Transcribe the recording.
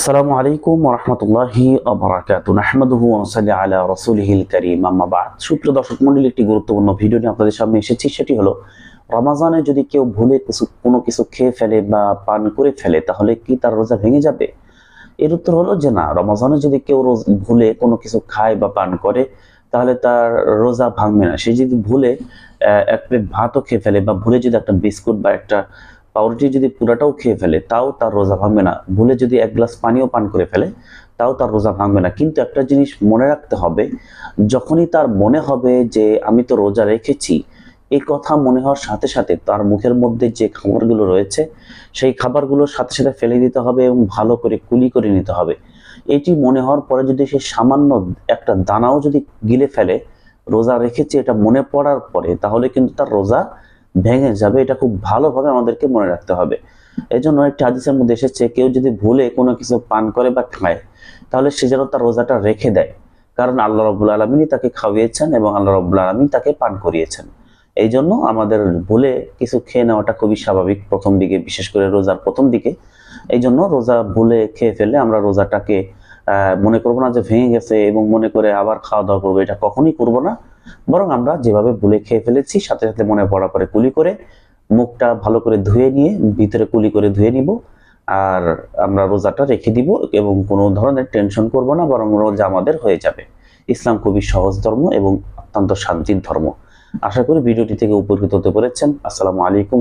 আসসালামু আলাইকুম রহমতুল্লাহি আবরাকাত নাহমাদুহু ওয়ানসাল্লি আলা রাসূলিহিল কারীম। আম্মা বাদ। সুপ্রিয় দর্শক মণ্ডলী, একটি গুরুত্বপূর্ণ ভিডিও নিয়ে আপনাদের সামনে এসেছি। সেটি হলো, রমাজানে যদি কেউ ভুলে কিছু, কোনো কিছু খেয়ে ফেলে বা পান করে ফেলে, তাহলে কি তার রোজা ভেঙে যাবে? এর উত্তর হলো যে না, রমাজানে যদি কেউ রোজ ভুলে কোনো কিছু খায় বা পান করে, তাহলে তার রোজা ভাঙবে না। সে যদি ভুলে এক প্লেট ভাতও খেয়ে ফেলে বা ভুলে যদি একটা বিস্কুট বা একটা পাউরুটি যদি পুরাটাও খেয়ে ফেলে, তাও তার রোজা ভাঙবে না। ভুলে যদি এক গ্লাস পানিও পান করে ফেলে, তাও তার রোজা ভাঙবে না। কিন্তু একটা জিনিস মনে রাখতে হবে, যখনই তার মনে হবে যে আমি তো রোজা রেখেছি এই কথা মনে হওয়ার সাথে সাথে তার মুখের মধ্যে যে খাবারগুলো রয়েছে, সেই খাবারগুলোর সাথে সাথে ফেলে দিতে হবে এবং ভালো করে কুলি করে নিতে হবে। এটি মনে হওয়ার পরে যদি সে সামান্য একটা দানাও যদি গিলে ফেলে, রোজা রেখেছে এটা মনে পড়ার পরে, তাহলে কিন্তু তার রোজা ভেঙে যাবে, এটা খুব ভালোভাবে আমাদেরকে মনে রাখতে হবে। এই জন্য একটি হাদিসের মধ্যে এসেছে, কেউ যদি ভুলে কোনো কিছু পান করে বা খায়, তাহলে সে যেন তার রোজাটা রেখে দেয়। কারণ আল্লাহ রব্বুল আলমিনই তাকে খাওয়িয়েছেন এবং আল্লাহ রব্বুল আলমিন তাকে পান করিয়েছেন। এই জন্য আমাদের ভুলে কিছু খেয়ে নেওয়াটা খুবই স্বাভাবিক প্রথম দিকে, বিশেষ করে রোজার প্রথম দিকে। এই জন্য রোজা ভুলে খেয়ে ফেলে আমরা রোজাটাকে মনে করব না যে ভেঙে গেছে এবং মনে করে আবার খাওয়া দাওয়া করব, এটা কখনোই করব না। বরং আমরা যেভাবে ভুলে খেয়ে ফেলেছি, সাথে সাথে মনে পড়া করে কুলি করে, মুখটা ভালো করে ধুয়ে নিয়ে, ভিতরে কুলি করে ধুয়ে নিব, আর আমরা রোজাটা রেখে দিব এবং কোনো ধরনের টেনশন করব না, বরং রোজা আমাদের হয়ে যাবে। ইসলাম খুবই সহজ ধর্ম এবং অত্যন্ত শান্তির ধর্ম। আশা করি ভিডিওটি থেকে উপকৃত হতে পেরেছেন। আসসালামু আলাইকুম